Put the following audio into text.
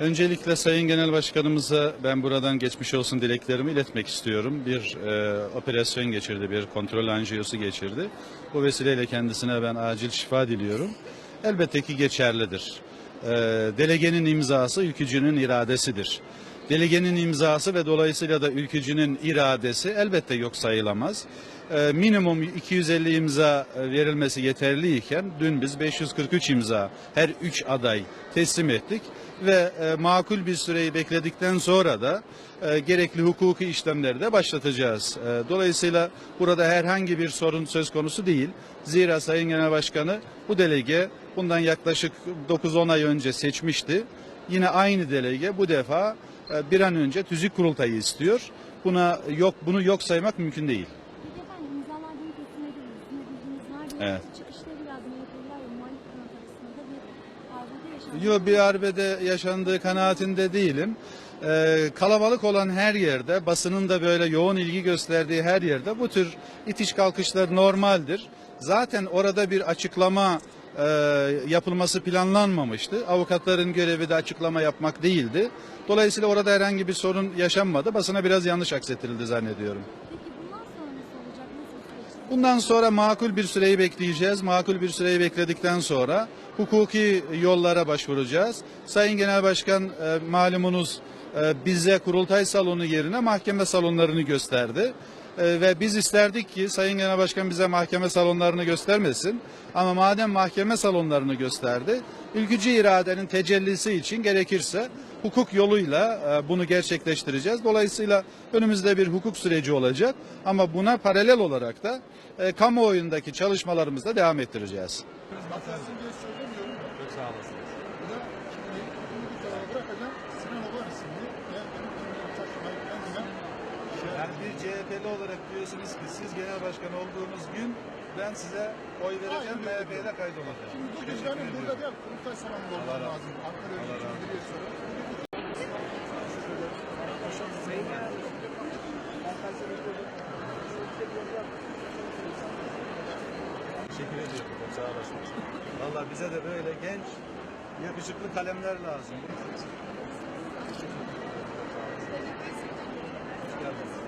Öncelikle Sayın Genel Başkanımıza ben buradan geçmiş olsun dileklerimi iletmek istiyorum. Bir e, operasyon geçirdi, bir kontrol anjiyosu geçirdi. Bu vesileyle kendisine ben acil şifa diliyorum. Elbette ki geçerlidir. E, delegenin imzası ülkücünün iradesidir. Delegenin imzası ve dolayısıyla da ülkücünün iradesi elbette yok sayılamaz. E, minimum 250 imza e, verilmesi yeterliyken dün biz 543 imza her 3 aday teslim ettik ve e, makul bir süreyi bekledikten sonra da e, gerekli hukuki işlemleri de başlatacağız. Dolayısıyla burada herhangi bir sorun söz konusu değil. Zira Sayın Genel Başkanı bu delege bundan yaklaşık 9-10 ay önce seçmişti. Yine aynı delege bu defa bir an önce tüzük kurultayı istiyor. Buna yok bunu yok saymak mümkün değil. Peki efendim imzalar. Sizin bilginiz var. Evet. çıkışta biraz MHP'liler ve muhalif kanat arasında bir arbede yaşandı. Yok bir arbede yaşandığı kanaatinde değilim. Ee, kalabalık olan her yerde, basının da böyle yoğun ilgi gösterdiği her yerde bu tür itiş kalkışlar normaldir. Zaten orada bir açıklama e, yapılması planlanmamıştı. Avukatların görevi de açıklama yapmak değildi. Dolayısıyla orada herhangi bir sorun yaşanmadı. Basına biraz yanlış aksettirildi zannediyorum. Bundan sonra nasıl olacak? Nasıl bir süreç? Bundan sonra makul bir süreyi bekleyeceğiz. Makul bir süreyi bekledikten sonra hukuki yollara başvuracağız. Sayın Genel Başkan e, malumunuz bize kurultay salonu yerine mahkeme salonlarını gösterdi. E, ve biz isterdik ki Sayın Genel Başkan bize mahkeme salonlarını göstermesin. Ama madem mahkeme salonlarını gösterdi, ülkücü iradenin tecellisi için gerekirse hukuk yoluyla e, bunu gerçekleştireceğiz. Dolayısıyla önümüzde bir hukuk süreci olacak ama buna paralel olarak da e, kamuoyundaki çalışmalarımızı da devam ettireceğiz. Çok sağ olasınız. bir CHP'li olarak diyorsunuz ki siz genel başkan olduğunuz gün ben size oy vereceğim, MHP'yle kaydolacağım. Şimdi bu vicdanın burada değil, kurultay salonunda olmalı lazım. Ankara Ölçü'nün bir soru. Teşekkür ediyorum. Sağ olasın. Valla bize de böyle genç, yakışıklı kalemler lazım. Hoş geldiniz.